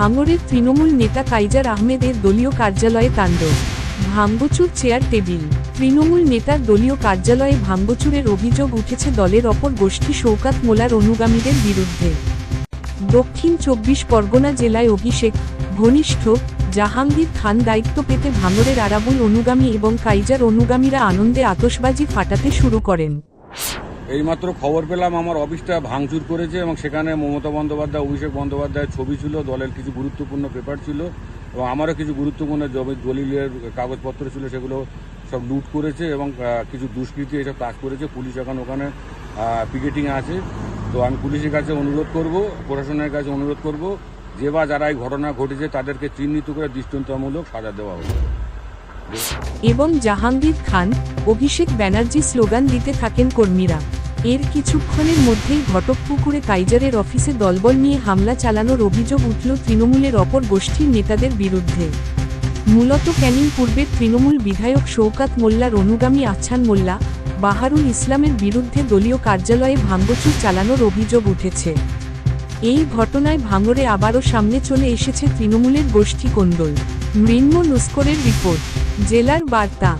ভাঙড়ের তৃণমূল নেতা কাইজার আহমেদের দলীয় কার্যালয়ে তাণ্ডব। ভাঙ্গচুর চেয়ার টেবিল। তৃণমূল নেতার দলীয় কার্যালয়ে ভাঙ্গচুরের অভিযোগ উঠেছে দলের অপর গোষ্ঠী শৌকাত মোলার অনুগামীদের বিরুদ্ধে। দক্ষিণ চব্বিশ পরগনা জেলায় অভিষেক, ঘনিষ্ঠ, জাহাঙ্গীর খান দায়িত্ব পেতে ভাঙড়ের আরাবুল অনুগামী এবং কাইজার অনুগামীরা আনন্দে আতশবাজি ফাটাতে শুরু করেন। এইমাত্র খবর পেলাম আমার অফিসটা ভাঙচুর করেছে এবং সেখানে মমতা বন্দ্যোপাধ্যায়, অভিষেক বন্দ্যোপাধ্যায়ের ছবি ছিল, দলের কিছু গুরুত্বপূর্ণ পেপার ছিল এবং আমারও কিছু গুরুত্বপূর্ণ জমি, দলিলের কাগজপত্র ছিল, সেগুলো সব লুট করেছে এবং কিছু দুষ্কৃতী এসব কাজ করেছে। পুলিশ এখন ওখানে পিকেটিং আছে। তো আমি পুলিশের কাছে অনুরোধ করব, প্রশাসনের কাছে অনুরোধ করব, যে বা যারা এই ঘটনা ঘটেছে তাদেরকে চিহ্নিত করে দৃষ্টান্তমূলক সাজা দেওয়া হবে এবং জাহাঙ্গীর খান, অভিষেক ব্যানার্জি স্লোগান দিতে থাকেন কর্মীরা। এর কিছুক্ষণের মধ্যেই ঘটকপুকুরে কাইজারের অফিসে দলবল নিয়ে হামলা চালানোর অভিযোগ উঠল তৃণমূলের অপর গোষ্ঠীর নেতাদের বিরুদ্ধে। মূলত ক্যানিং পূর্বের তৃণমূল বিধায়ক শৌকাত মোল্লার অনুগামী আচ্ছান মোল্লা, বাহারুল ইসলামের বিরুদ্ধে দলীয় কার্যালয়ে ভাঙ্গচুর চালানোর অভিযোগ উঠেছে। এই ঘটনায় ভাঙড়ে আবারও সামনে চলে এসেছে তৃণমূলের গোষ্ঠী কোন্দল। মৃন্ম নস্করের রিপোর্ট, জেলার বার্তা।